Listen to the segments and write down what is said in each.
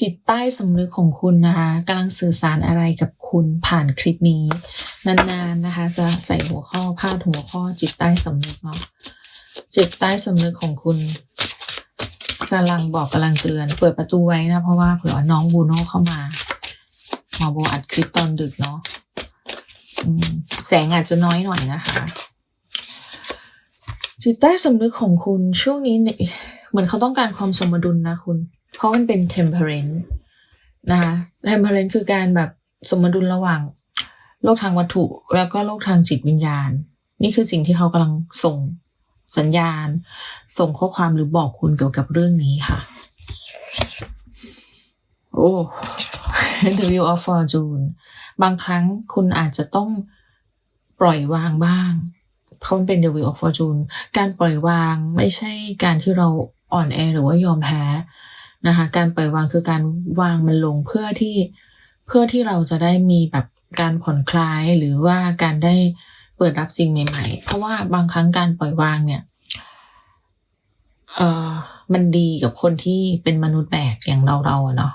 จิตใต้สำนึกของคุณนะคะกำลังสื่อสารอะไรกับคุณผ่านคลิปนี้ นานๆนะคะ จะใส่หัวข้อพาดหัวข้อ จิตใต้สำนึกเนาะจิตใต้สำนึกของคุณกำลังบอกกำลังเตือน เปิดประตูไว้นะ เพราะว่าเผื่อน้องบูโน่เข้ามาหมอโบอัดคลิปตอนดึกเนาะแสงอาจจะน้อยหน่อยนะคะจิตใต้สำนึกของคุณช่วงนี้เนี่ยเหมือนเขาต้องการความสมดุลนะคุณ เพราะมันเป็น temperance นะคะ temperance คือการแบบสมดุลระหว่างโลกทางวัตถุ แล้วก็โลกทางจิตวิญญาณ นี่คือสิ่งที่เขากำลังส่งสัญญาณ ส่งข้อความหรือบอกคุณเกี่ยวกับเรื่องนี้ค่ะ โอ้ The Wheel of Fortune บางครั้งคุณอาจจะต้องปล่อยวางบ้างเพราะมันเป็น The Wheel of Fortune การปล่อยวางไม่ใช่การที่เราอ่อนแอหรือว่ายอมแพ้ นะคะ การปล่อยวางคือการวางมันลงเพื่อที่เพื่อที่เราจะได้มีแบบการผ่อนคลายหรือว่าการได้เปิดรับสิ่งใหม่ ๆ เพราะว่าบางครั้งการปล่อยวางเนี่ยเออมันดีกับคนที่เป็นมนุษย์แบกอย่างเราเราๆเนาะ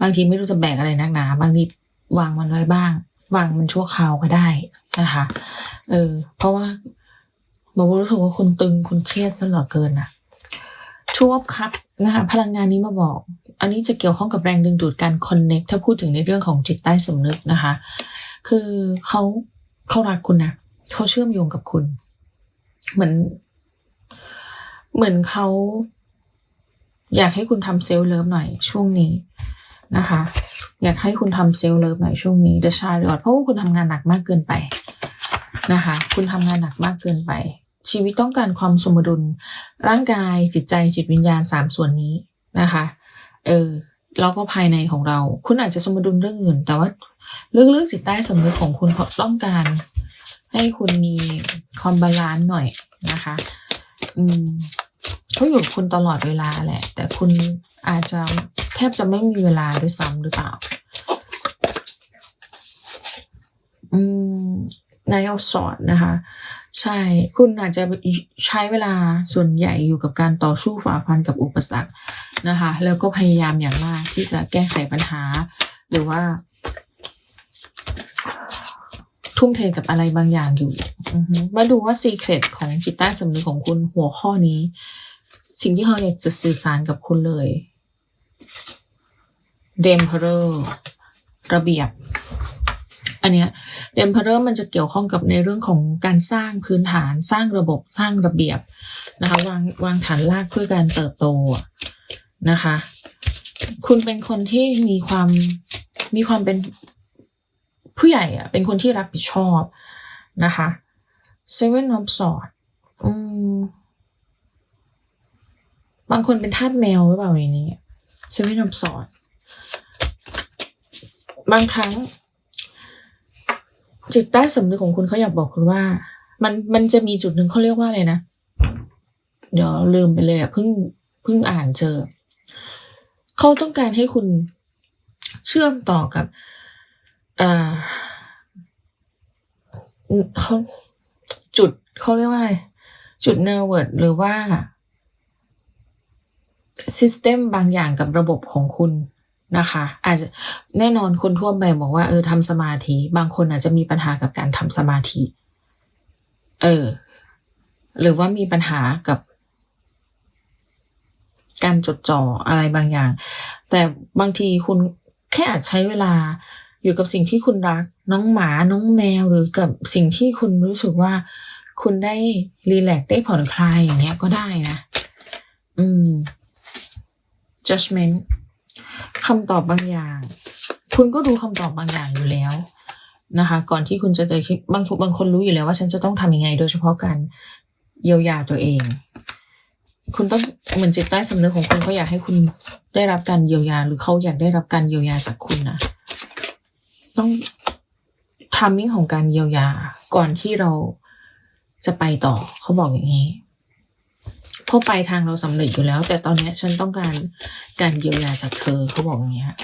บางทีไม่รู้จะแบกอะไรนักหนา บางทีวางมันไว้บ้าง วางมันชั่วคราวก็ได้นะคะ เออ เพราะว่าโมรู้สึกว่าคุณตึงคุณเครียดซะเหลือเกินอะ ชูวบครับนะคะพลังงานนี้มาบอก อันนี้จะเกี่ยวข้องกับแรงดึงดูดการคอนเน็กถ้าพูดถึงในเรื่องของจิตใต้สำนึกนะคะ คือเขาเขารักคุณนะเขาเชื่อมโยงกับคุณ เหมือน เหมือนเขาอยากให้คุณทำเซลล์เลิฟหน่อยช่วงนี้นะคะ อยากให้คุณทำเซลล์เลิฟหน่อยช่วงนี้เดชายดเพราะว่าคุณทำงานหนักมากเกินไปนะคะ คุณทำงานหนักมากเกินไป ชีวิตต้องการความสมดุล ร่างกายจิตใจจิตวิญญาณสามส่วนนี้นะคะเออแล้วก็ภายในของเรา คุณอาจจะสมดุลเรื่องอื่น แต่ว่าลึกๆจิตใต้สำนึกของคุณเขาต้องการ ให้คุณมีความบาลานซ์หน่อยนะคะ อืมเขาอยู่คุณตลอดเวลาแหละ แต่คุณอาจจะแทบจะไม่มีเวลาด้วยซ้ำหรือเปล่า อืม นายเอาสอนนะคะ ใช่คุณอาจจะใช้เวลาส่วนใหญ่อยู่กับการต่อสู้ฝ่าฟันกับอุปสรรคนะคะ แล้วก็พยายามอย่างมากที่จะแก้ไขปัญหา หรือว่า ทุ่มเทกับอะไรบางอย่างอยู่มาดูว่าซีเครตของจิตใต้สำนึกของคุณหัวข้อนี้ สิ่งที่เขาอยากจะสื่อสารกับคุณเลยเดมเพอร์ระเบียบ อันเนี้ยเดมเพอร์มันจะเกี่ยวข้องกับในเรื่องของการสร้างพื้นฐานสร้างระบบสร้างระเบียบนะคะวางวางฐานรากเพื่อการเติบโตนะคะ คุณเป็นคนที่มีความมีความเป็นผู้ใหญ่อะเป็นคนที่รับผิดชอบนะคะ Seven of Swords อืมบางคนเป็นทาสแมวหรือเปล่าในนี้ Seven of Swords บางครั้ง จิตใต้สำนึกของคุณเขาอยากบอกคุณว่า มันมันจะมีจุดหนึ่งเขาเรียกว่าอะไรนะ เดี๋ยวลืมไปเลยอะเพิ่งเพิ่งอ่านเจอ เขาต้องการให้คุณเชื่อมต่อกับอ่าเขาจุดเขาเรียกว่าอะไร จุดเนอร์เวิร์ดหรือว่าซิสเต็มบางอย่างกับระบบของคุณ นะคะอาจจะแน่นอนคนทั่วไปบอกว่าเออทำสมาธิ บางคนอาจจะมีปัญหากับการทำสมาธิ เออ หรือว่ามีปัญหากับ การจดจ่ออะไรบางอย่าง แต่บางทีคุณแค่อาจใช้เวลาอยู่กับสิ่งที่คุณรัก น้องหมาน้องแมวหรือกับสิ่งที่คุณรู้สึกว่า คุณได้รีแลกซ์ได้ผ่อนคลายอย่างเงี้ยก็ได้นะ อืม judgment คำตอบบางอย่าง คุณก็รู้คำตอบบางอย่างอยู่แล้วนะคะ ก่อนที่คุณจะเจอคลิปบางทุกบางคนรู้อยู่แล้วว่าฉันจะต้องทำยังไง โดยเฉพาะการเยียวยาตัวเอง คุณต้องเหมือนจิตใต้สำนึกของคุณเขาอยากให้คุณได้รับการเยียวยา หรือเขาอยากได้รับการเยียวยาจากคุณนะต้องทามมิ่งของการเยียวยา ก่อนที่เราจะไปต่อเขาบอกอย่างนี้ เพราะปลายทางเราสำเร็จอยู่แล้ว แต่ตอนนี้ฉันต้องการการเยียวยาจากเธอเขาบอกอย่างเงี้ย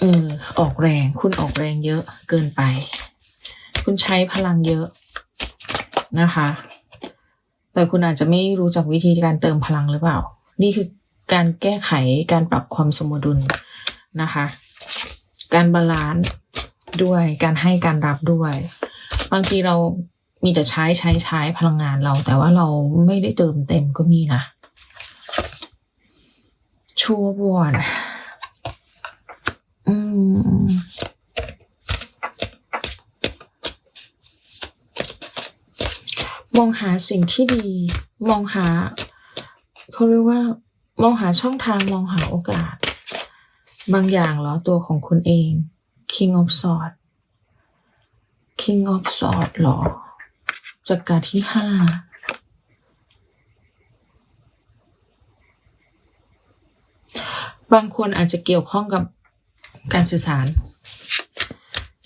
เออออกแรงคุณออกแรงเยอะเกินไป คุณใช้พลังเยอะนะคะ แต่คุณอาจจะไม่รู้จักวิธีการเติมพลังหรือเปล่า นี่คือการแก้ไขการปรับความสมดุลนะคะ การบาลานซ์ด้วยการให้การรับด้วย บางทีเรา มีแต่ใช้ใช้ใช้พลังงานเรา แต่ว่าเราไม่ได้เติมเต็มก็มีนะชัวบวนอืมมองหาสิ่งที่ดี มองหาเขาเรียกว่า มองหาช่องทางมองหาโอกาส บางอย่างเหรอตัวของคุณเอง King of Swords King of Swords หรอ จักรที่ห้าบางคนอาจจะเกี่ยวข้องกับการสื่อสาร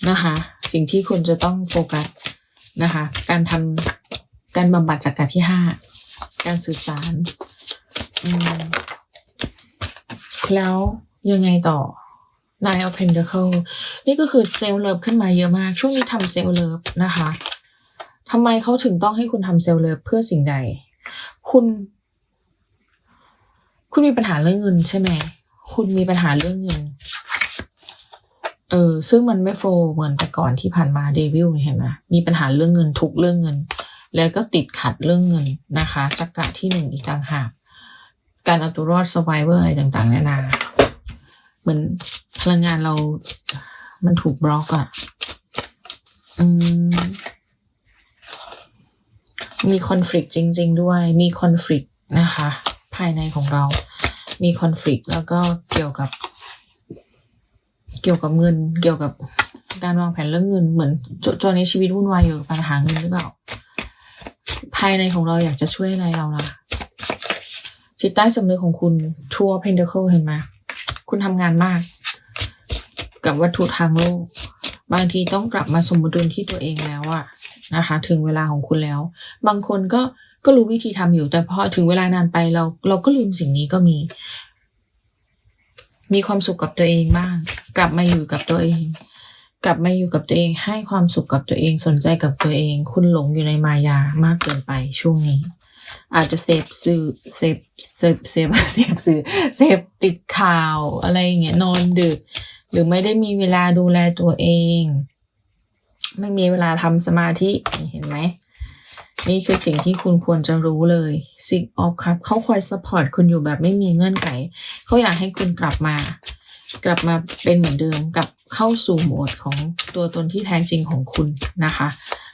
นะคะ สิ่งที่คุณจะต้องโฟกัสนะคะ การทำการบำบัดจากการที่ห้าการสื่อสารแล้วยังไงต่อ Nine of Pentacle นี่ก็คือเซลล์เลิฟขึ้นมาเยอะมาก ช่วงนี้ทำเซลล์เลิฟนะคะ ทำไมเขาถึงต้องให้คุณทำเซลล์เลิฟเพื่อสิ่งใด คุณ คุณมีปัญหาเรื่องเงินใช่ไหม คุณมีปัญหาเรื่องเงิน เออ ซึ่งมันไม่โฟล์เหมือนแต่ก่อนที่ผ่านมาเดวิลเห็นไหมมีปัญหาเรื่องเงินทุกเรื่องเงิน แล้วก็ติดขัดเรื่องเงินนะคะจักระที่หนึ่งอีกต่างหาก การเอาตัวรอด survivor อะไรต่างๆนานา เหมือนพลังงานเรา มันถูกบล็อกอะอืม มีคอน FLICT จริง ๆ ด้วย มีคอน FLICT นะคะ ภายในของเรา มีคอน FLICT แล้วก็เกี่ยวกับ เกี่ยวกับเงิน เกี่ยวกับการวางแผนเรื่องเงิน เหมือนจจนในชีวิตวุ่นวายอยู่กับปัญหาเงินหรือเปล่า ภายในของเราอยากจะช่วยอะไรเราล่ะ จิตใต้สำนึกของคุณทัวร์เพนเดเคิลเห็นไหมคุณทำงานมาก กับวัตถุทางโลก บางทีต้องกลับมาสมดุลที่ตัวเองแล้วอะนะคะ ถึงเวลาของคุณแล้ว บางคนก็ก็รู้วิธีทำอยู่ แต่พอถึงเวลานานไปเราเราก็ลืมสิ่งนี้ก็มี มีความสุขกับตัวเองบ้าง กลับมาอยู่กับตัวเอง กลับมาอยู่กับตัวเอง ให้ความสุขกับตัวเองสนใจกับตัวเอง คุณหลงอยู่ในมายามากเกินไปช่วงนี้ อาจจะเสพสื่อเสพเสพเสพเสพสื่อเสพติดข่าวอะไรอย่างเงี้ยนอนดึก หรือไม่ได้มีเวลาดูแลตัวเอง ไม่มีเวลาทำสมาธิเห็นไหมนี่คือสิ่งที่คุณควรจะรู้เลย Six of Cup เขาคอยสปอร์ตคุณอยู่แบบไม่มีเงื่อนไขเขาอยากให้คุณกลับมา กลับมาเป็นเหมือนเดิมกลับเข้าสู่โหมดของตัวตนที่แท้จริงของคุณนะคะ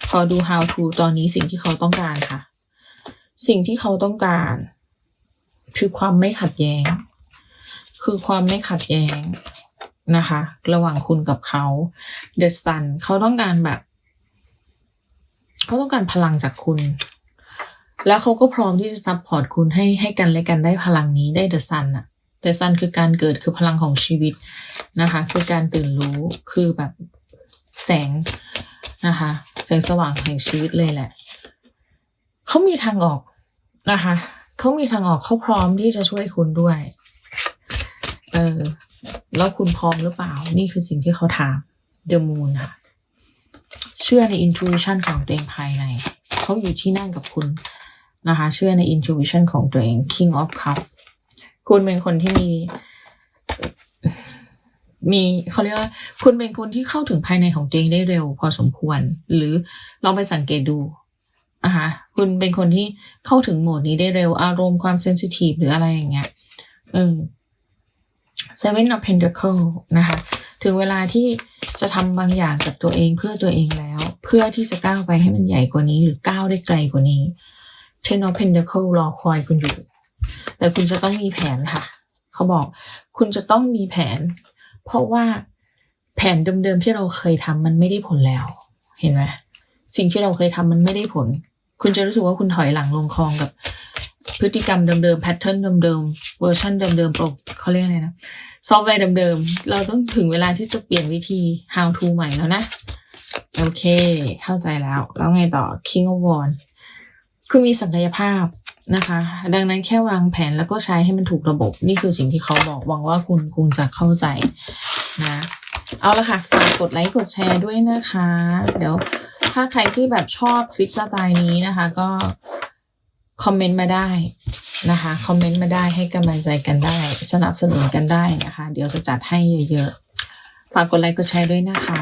พอดู how to ตอนนี้สิ่งที่เขาต้องการค่ะ สิ่งที่เขาต้องการ คือความไม่ขัดแย้ง คือความไม่ขัดแย้ง นะคะ ระหว่างคุณกับเขา The Sun เขาต้องการแบบ เขาต้องการพลังจากคุณ แล้วเขาก็พร้อมที่จะซัพพอร์ตคุณให้ให้กันและกันได้พลังนี้ได้ The Sun อะ The Sun คือการเกิดคือพลังของชีวิตนะคะ คือการตื่นรู้คือแบบแสงนะคะแสงสว่างแห่งชีวิตเลยแหละ เขามีทางออกนะคะ เขามีทางออกเขาพร้อมที่จะช่วยคุณด้วย เออ แล้วคุณพร้อมหรือเปล่า นี่คือสิ่งที่เขาถาม The Moon ค่ะ เชื่อใน intuition ของตัวเองภายใน เขาอยู่ที่นั่นกับคุณนะคะ เชื่อใน intuition ของตัวเอง King of Cup คุณเป็นคนที่มี มีเขาเรียกว่า คุณเป็นคนที่เข้าถึงภายในของตัวเองได้เร็ว พอสมควร หรือลองไปสังเกตดูนะคะคุณเป็นคนที่เข้าถึงโหมดนี้ได้เร็ว อารมณ์ความเซนซิทีฟหรืออะไรอย่างเงี้ยเออ Seven of Pentacle นะคะ ถึงเวลาที่จะทำบางอย่างกับตัวเองเพื่อตัวเองแล้ว เพื่อที่จะก้าวไปให้มันใหญ่กว่านี้ หรือก้าวได้ไกลกว่านี้ Ten of Pentacle รอคอยคุณอยู่ แต่คุณจะต้องมีแผนค่ะ เขาบอกคุณจะต้องมีแผน เพราะว่าแผนเดิมๆที่เราเคยทำมันไม่ได้ผลแล้ว เห็นไหมสิ่งที่เราเคยทำมันไม่ได้ผล คุณจะรู้สึกว่าคุณถอยหลังลงคลองกับพฤติกรรมเดิมๆ แพทเทิร์นเดิมๆ เวอร์ชันเดิมๆ โปร เขาเรียกอะไรนะ ซอฟต์แวร์เดิมๆ เราต้องถึงเวลาที่จะเปลี่ยนวิธี how to ใหม่แล้วนะ โอเค เข้าใจแล้ว แล้วไงต่อ King of Wands คุณมีศักยภาพนะคะ ดังนั้นแค่วางแผนแล้วก็ใช้ให้มันถูกระบบ นี่คือสิ่งที่เขาบอกหวังว่าคุณคงจะเข้าใจนะ เอาละค่ะฝากกดไลค์กดแชร์ด้วยนะคะ เดี๋ยวถ้าใครที่แบบชอบคลิปสไตล์นี้นะคะ ก็ คอมเมนต์มาได้นะคะคอมเมนต์มาได้ให้กำลังใจกันได้ สนับสนุนกันได้นะคะ เดี๋ยวจะจัดให้เยอะๆ ฝากกดไลค์กดแชร์ด้วยนะคะ